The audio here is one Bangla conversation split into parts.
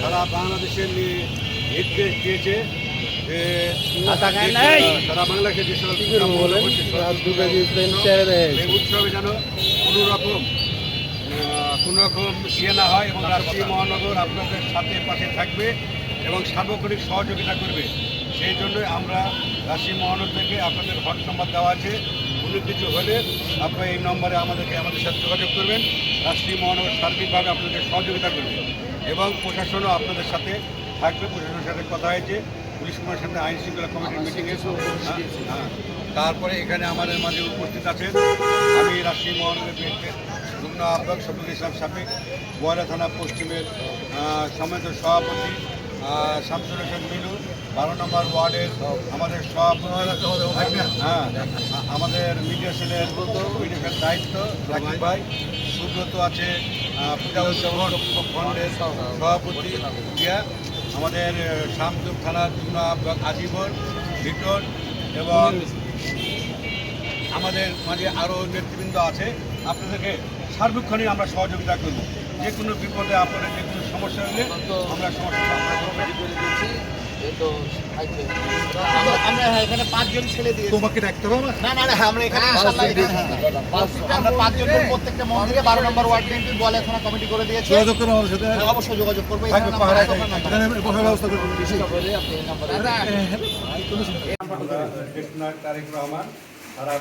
সারা বাংলাদেশের নির্দেশ দিয়েছে উৎসবে যেন কোনো রকম কোনো রকম ইয়ে না হয় এবং মহানগর আপনাদের সাথে পাশে থাকবে এবং সার্বক্ষণিক সহযোগিতা করবে সেই জন্যই আমরা রাশি মহানগর থেকে আপনাদের হট নম্বর দেওয়া আছে কোনো কিছু হলে আপনারা এই নম্বরে আমাদেরকে আমাদের সাথে যোগাযোগ করবেন। রাষ্ট্রীয় মহানগর সার্বিকভাবে আপনাদের সহযোগিতা করবে এবং প্রশাসনও আপনাদের সাথে থাকবে। প্রশাসনের সাথে কথা হয়েছে। পুলিশ কুমারের সাথে আইন শৃঙ্খলা কমিটির মিটিংয়ে হ্যাঁ তারপরে এখানে আমাদের মাঝে উপস্থিত আছেন। আমি রাষ্ট্রীয় মহানগর বিএনপির যুগ্ম আহ্বায়ক শফিকুল ইসলাম সাফিক গোয়ালা থানা পশ্চিমের সমিত সভাপতি শামসুল হোসেন মিলু বারো নম্বর ওয়ার্ডের আমাদের সভাপতি হ্যাঁ আমাদের মিডিয়া সেলের মিডিয়ার দায়িত্ব রাকিব ভাই, সুব্রত আছে ফন্ডের সভাপতি আমাদের শামসুর যুগ্ম আহ্বায়ক আজিবর, লিটন এবং আমাদের মাঝে আরও নেতৃবৃন্দ আছে আপনাদেরকে সার্বক্ষণিক আমরা সহযোগিতা করব যে কোনো বিপদে আপনাদের যে কোনো সমস্যা হলে আমরা সমস্যা। আমরা হ্যাঁ, এখানে পাঁচজন ছেলে দিয়ে তোমাকে ডাকতে হবে না? না না না আমরা এখানে ইনশাআল্লাহ হ্যাঁ, আমরা পাঁচজন প্রত্যেকটা মন্দিরে বারো নম্বর ওয়ার্ড বিএনপি বলে থানা কমিটি করে দিয়েছে। যোগাযোগ করুন আমাদের সাথে হ্যাঁ, অবশ্যই যোগাযোগ করব। এখানে বসার ব্যবস্থা তারেক রহমান সারা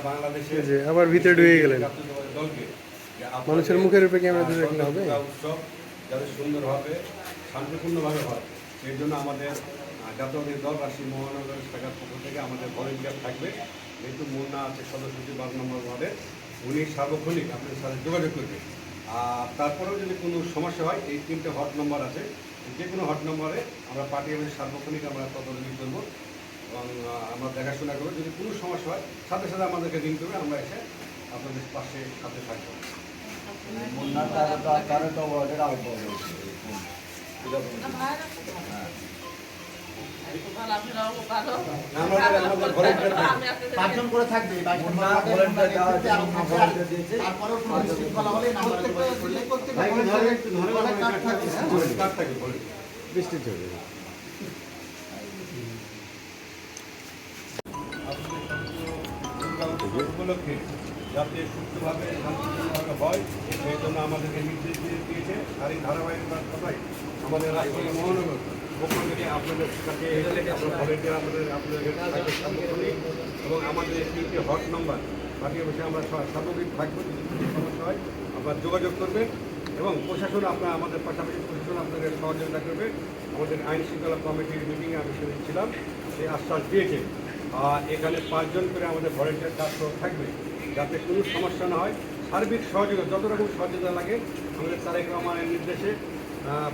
আবার ভিতরে ঢুকে গেলেন। মানুষের মুখের উপরে ক্যামেরা ধরে রাখলে হবে? উৎসব যাতে সুন্দরভাবে শান্তিপূর্ণভাবে হয় সেই জন্য আমাদের জাতীয়তাবাদী দল রাশি মহানগর শাখার পক্ষ থেকে আমাদের ভলেন্টিয়ার থাকবে যেহেতু মুন্না আছে সদস্য বারো নম্বর ওয়ার্ডে উনি সার্বক্ষণিক আপনাদের সাথে যোগাযোগ করবে আর তারপরেও যদি কোনো সমস্যা হয় এই তিনটে হট নম্বর আছে যে কোনো হট নম্বরে আমরা পার্টি আমাদের সার্বক্ষণিক আমরা তদারকি করব এবং আমরা দেখাশোনা করব যদি কোনো সমস্যা হয় সাথে সাথে আমাদেরকে রিং করবে আমরা এসে আপনাদের পাশে সাথে থাকব অনেক কাজ থাকবে, হ্যাঁ? বৃষ্টি চলে উপলক্ষে যাতে সুস্থভাবে শান্তিপূর্ণভাবে হয় সেই জন্য আমাদেরকে নির্দেশ দিয়ে দিয়েছে আর এই ধারাবাহিকতার কথাই আমাদের রাষ্ট্রীয় মহানগর আপনাদের কাছে আমরা ভলেন্টিয়ার এবং আমাদের তিনটি হট নাম্বার বাকি বসে আমরা সা- সার্বক্ষণিক থাকব সমস্যা হয় আপনারা যোগাযোগ করবেন এবং প্রশাসন আপনার আমাদের পাশাপাশি প্রশাসন আপনাদের সহযোগিতা করবে। আমাদের আইন শৃঙ্খলা কমিটির মিটিংয়ে আমি সেদিন ছিলাম সেই আশ্বাস দিয়েছে। আর এখানে পাঁচজন করে আমাদের ভলেন্টিয়ার কাজ থাকবে, যাতে কোনো সমস্যা না হয়। সার্বিক সহযোগিতা, যত রকম সহযোগিতা লাগে, আমাদের তারেক রহমানের নির্দেশে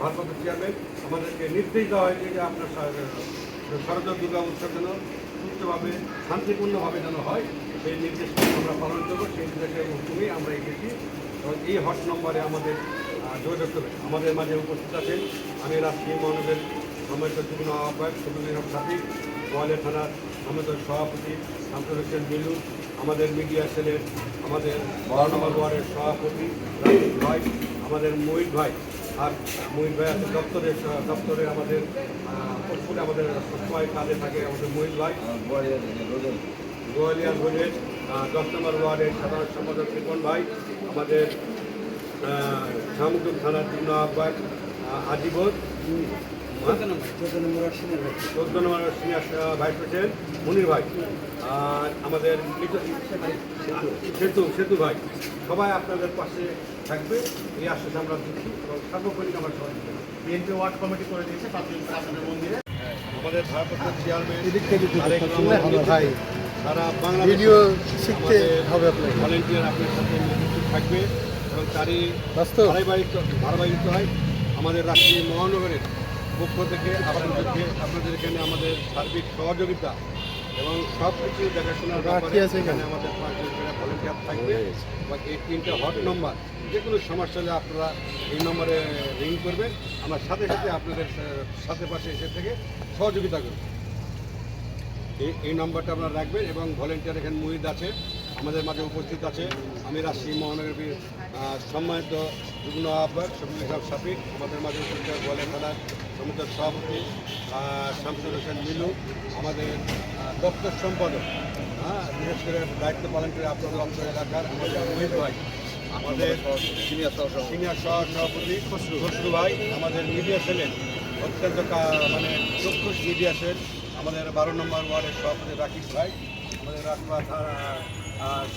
ভারপ্রাপ্ত চেয়ারম্যান আমাদেরকে নির্দেশ দেওয়া হয়েছে যে আপনার শরদ দুর্গা উৎসব যেন সুস্থভাবে শান্তিপূর্ণভাবে যেন হয়, সেই নির্দেশটা আমরা পালন করব, সেই নির্দেশের হুকুমেই আমরা এগিয়েছি। এবং এই হট নম্বরে আমাদের যোগাযোগ করবে। আমাদের মাঝে উপস্থিত আছেন আমি রাষ্ট্রীয় মহানগর সমস্ত যুগ্ম আহ্বায়ক শফিকুল সাথী গোয়ালিয়া থানার আমাদের সভাপতি শামসুল হোসেন মিলু, আমাদের মিডিয়া সেলের, আমাদের বারো নম্বর ওয়ার্ডের সভাপতি রাজীব ভাই, আমাদের মহিত ভাই। আর মহিত ভাই আছে দপ্তরের দপ্তরে আমাদের পশুরে আমাদের সবসময় কাজে থাকে আমাদের মহিল ভাই। গোয়ালিয়া রোডের দশ নম্বর ওয়ার্ডের সাধারণ সম্পাদক রিপন ভাই আমাদের শামুকুল থানার জন্য আহ্বায়ক আহ, আজিবর চোদ্দ নম্বর সিনিয়র ভাইস প্রেসিডেন্ট মনির ভাই। আর আমাদের সেতু সেতু ভাই। সবাই আপনাদের পাশে থাকবে। এই আশ্বাস আমরা দিচ্ছি এবং সার্বক্ষণিক আমরা করব। বিএনপি ওয়ার্ড কমিটি করে দিয়েছে আপনাদের মন্দিরে। আমাদের ভারপ্রাপ্ত চেয়ারম্যান হয়। সারা বাংলাদেশে ভিডিও শিখতে আমাদের হবে আপনাকে। ভলেন্টিয়ার আপনার সাথে থাকবে এবং তারই ধারাবাহিক ধারাবাহিকতায় আমাদের রাষ্ট্রীয় মহানগরের পক্ষ থেকে আপনাদেরকে আপনাদের এখানে আমাদের সার্বিক সহযোগিতা এবং সব কিছু দেখাশোনার ব্যাপারে এখানে। আমাদের পাঁচজন ভলেন্টিয়ার থাকবে। এবং এই তিনটে হট নম্বর যে কোনো সমস্যা হলে আপনারা এই নম্বরে রিং করবেন। আমরা সাথে সাথে আপনাদের সাথে পাশে এসে থেকে সহযোগিতা করব। এই এই নম্বরটা আপনারা রাখবেন এবং ভলেন্টিয়ার এখানে মুহিদ আছে আমাদের মাঝে উপস্থিত আছে। আমি রাজশাহী মহানগরীর সম্মানিত যুগ্ম আহ্বায়ক শফিল ইসলাম শাফিক আমাদের মাঝে উপস্থিত গোয়ালিয়া থানার সমিতির সভাপতি শামসুল হোসেন মিলু আমাদের দপ্তর সম্পাদক। হ্যাঁ বিশেষ করে দায়িত্ব পালন করে আপনাদের অঞ্চল এলাকার আমাদের মহিত ভাই আমাদের সিনিয়র সিনিয়র সহ সভাপতি খসরু। খসরু ভাই আমাদের মিডিয়া সেলের অত্যন্ত কা- মানে দক্ষ মিডিয়া সেল আমাদের বারো নম্বর ওয়ার্ডের সভাপতি রাকিব ভাই আমাদের রাজপা থানা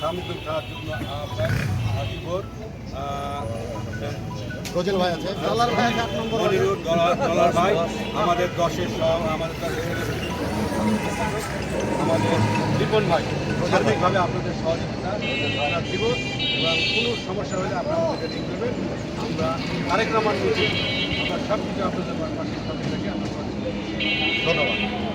সামুদ্রিক থানার রোজেল ভাই আছে। ডলার ভাই আছে আট নম্বর ওয়ার্ডে। মনিরুর ডলার ডলার ভাই আমাদের দশের সব আমাদের দশের আমাদের রিপন ভাই। সার্বিকভাবে আপনাদের সহযোগিতা দিব এবং কোনো সমস্যা হলে আপনারা লিঙ্ক দেবেন আমরা আরেক রহমান আমরা সব কিছু আপনাদের পাশে সব আমরা ধন্যবাদ।